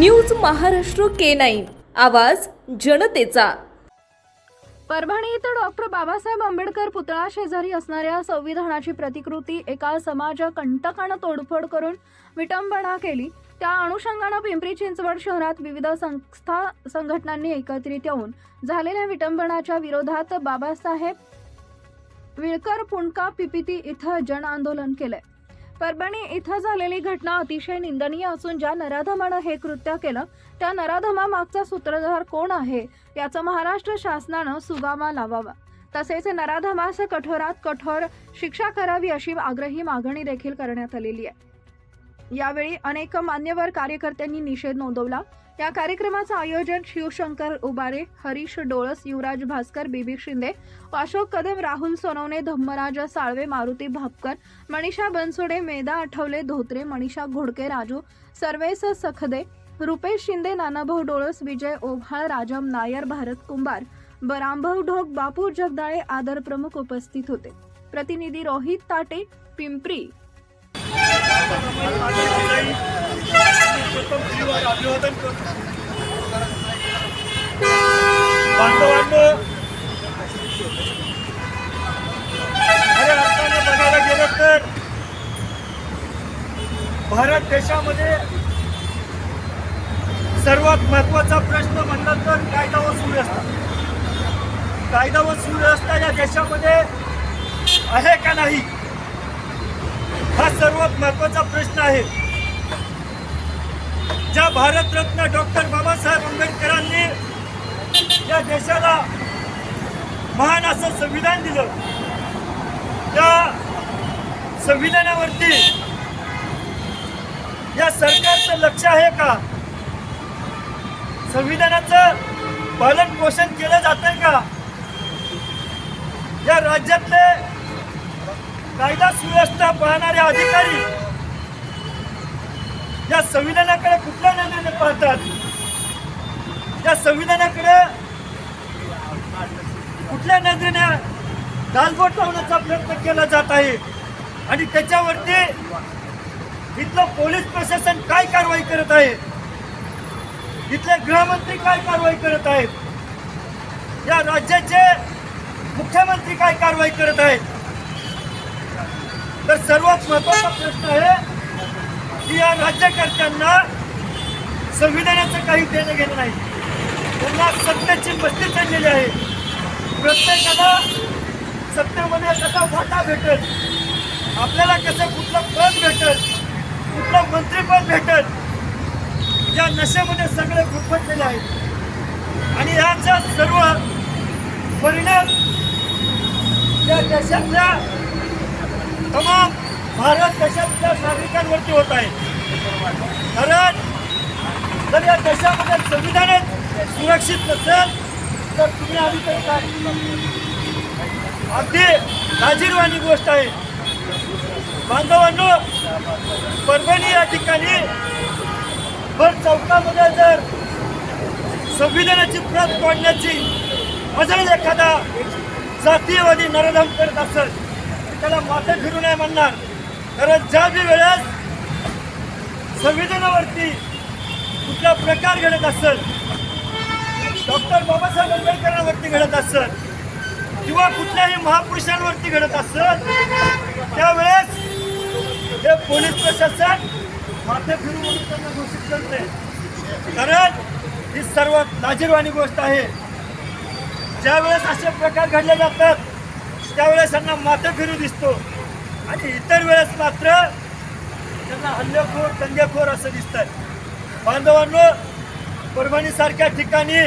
News Maharashtra K nine. आवाज जनतेचा. परभणी इथं डॉक्टर बाबासाहेब आंबेडकर पुतळा शेजारी असणाऱ्या संविधानाची प्रतिकृती एका समाज कंटकानं तोडफोड करून विटंबना केली. त्या अनुषंगानं पिंपरी चिंचवड शहरात विविध संस्था संघटनांनी एकत्रित येऊन झालेल्या विटंबनाच्या विरोधात बाबासाहेब विळकर पुणका पिपिती इथं जन आंदोलन केलंय. परभणी इथं झालेली घटना अतिशय निंदनीय असून ज्या नराधमानं हे कृत्य केलं त्या नराधमामागचा सूत्रधार कोण आहे याचा महाराष्ट्र शासनानं सुगावा लावावा. तसेच नराधमास कठोरात कठोर शिक्षा करावी अशी आग्रही मागणी देखील करण्यात आलेली आहे. यावेळी अनेक मान्यवर कार्यकर्त्यांनी निषेध नोंदवला. या कार्यक्रमाचं आयोजन शिवशंकर उबारे हरीश डोळस युवराज भास्कर बीबी शिंदे अशोक कदम राहुल सोनवणे धम्मराज साळवे मारुती भापकर मनीषा बनसोडे मेधा आठवले धोत्रे मनीषा घोडके राजू सर्वेस सखदे रुपेश शिंदे नानाभाऊ डोळस विजय ओभाळ राजम नायर भारत कुंभार बरामभाऊ ढोक बापू जगदाळे आदर प्रमुख उपस्थित होते. प्रतिनिधी रोहित ताटे पिंपरी. अभिवादन करतो बांधवांनो खऱ्या अर्थाने बघायला गेलं तर भारत देशामध्ये सर्वात महत्त्वाचा प्रश्न म्हणला तर कायदा व सुव्यवस्था. कायदा व सुव्यवस्था या देशामध्ये आहे का नाही? हा सर्वात महत्त्वाचा प्रश्न आहे. ज्या भारतरत्न डॉक्टर बाबासाहेब आंबेडकरांनी या देशाला महान असं संविधान दिलं त्या संविधानावरती या सरकारचं लक्ष आहे का? संविधानाचं पालन पोषण केलं जात का? या राज्यातले कायदा सुव्यवस्था पाहणारे अधिकारी संविधानाकडे कुठल्या नजरेने पाहतात या संविधानाकडे कुठल्या नजरेने गालबोट लावण्याचा प्रयत्न केला जात आहे? आणि त्याच्यावरती इथलं पोलीस प्रशासन काय कारवाई करत आहे? इथले गृहमंत्री काय कारवाई करत आहेत? या राज्याचे मुख्यमंत्री काय कारवाई करत आहेत? तर सर्वात महत्त्वाचा प्रश्न आहे या राज्यकर्त्यांना संविधानाचं काही देणं घेणं नाही. त्यांना सत्तेची मस्ती चढलेली आहे. प्रत्येकाला सत्तेमध्ये कसा वाटा भेटत आपल्याला कसं कुठलं पद भेटत कुठलं मंत्रीपद भेटत या नशेमध्ये सगळे गुरफटलेले आहेत. आणि याचा सर्व परिणाम या देशातल्या तमाम भारत देशातल्या नागरिकांवरती होत आहे. कारण जर या देशामध्ये संविधानच सुरक्षित नसेल तर तुम्ही आम्ही तरी काय अगदी लाजीरवाणी गोष्ट आहे. बांधवांनो परभणी या ठिकाणी भर चौकामध्ये जर संविधानाची प्रत पाडण्याची मजल एखादा जातीयवादी नरधम करत असेल त्याला माथे फिरू नये म्हणणार. कारण ज्या बी वेळेस संविधानावरती कुठला प्रकार घडत असेल डॉक्टर बाबासाहेब आंबेडकरांवरती घडत असेल किंवा कुठल्याही महापुरुषांवरती घडत असेल त्यावेळेस हे पोलीस प्रशासन माथे फिरू म्हणून त्यांना घोषित करते. कारण ही सर्वात लाजीरवाणी गोष्ट आहे. ज्यावेळेस असे प्रकार घडले जातात त्यावेळेस त्यांना माथे फिरू दिसतो. आणि इतर वेळेस मात्र त्यांना हल्लेखोर दंगेखोर असं दिसतंय. बांधवांनो परभणीसारख्या ठिकाणी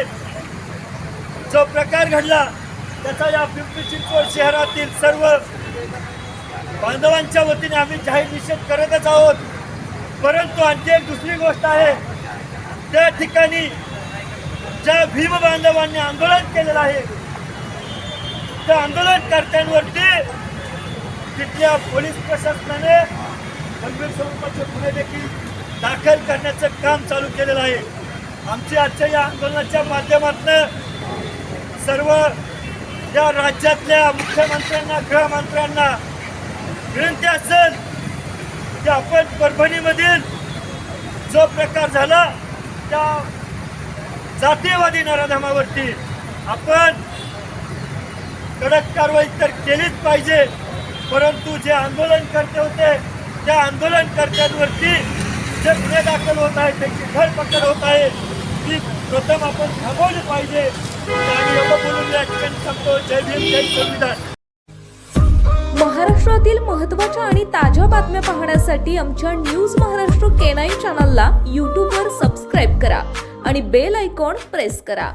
जो प्रकार घडला त्याचा या पिंपरी चिंचवड शहरातील सर्व बांधवांच्या वतीने आम्ही जाहीर निषेध करतच आहोत. परंतु आणखी एक दुसरी गोष्ट आहे. त्या ठिकाणी ज्या भीम बांधवांनी आंदोलन केलेलं आहे त्या आंदोलनकर्त्यांवरती तिथल्या पोलीस प्रशासनाने गंभीर स्वरूपाचे गुन्हे देखील दाखल करण्याचं काम चालू केलेलं आहे. आमच्या आजच्या या आंदोलनाच्या माध्यमातून सर्व या राज्यातल्या मुख्यमंत्र्यांना गृहमंत्र्यांना विनंती असेल की आपण परभणीमधील जो प्रकार झाला त्या जातीयवादी नराधमावरती आपण कडक कारवाई तर केलीच पाहिजे. परंतु जे आंदोलनकर्ते होते त्या आंदोलनकर्त्यांवरती जे गुन्हे दाखल होत आहेत त्यांची धरपकड होत आहे ती प्रथम आपण थांबवली पाहिजे. आणि एवढं बोलून या ठिकाणी सांगतो जय भीम जय संविधान. महाराष्ट्रातील महत्त्वाच्या आणि ताज्या बातम्या पाहण्यासाठी आमच्या न्यूज महाराष्ट्र के नाईन चॅनलला यूट्यूबवर सबस्क्राईब करा आणि बेल आयकॉन प्रेस करा.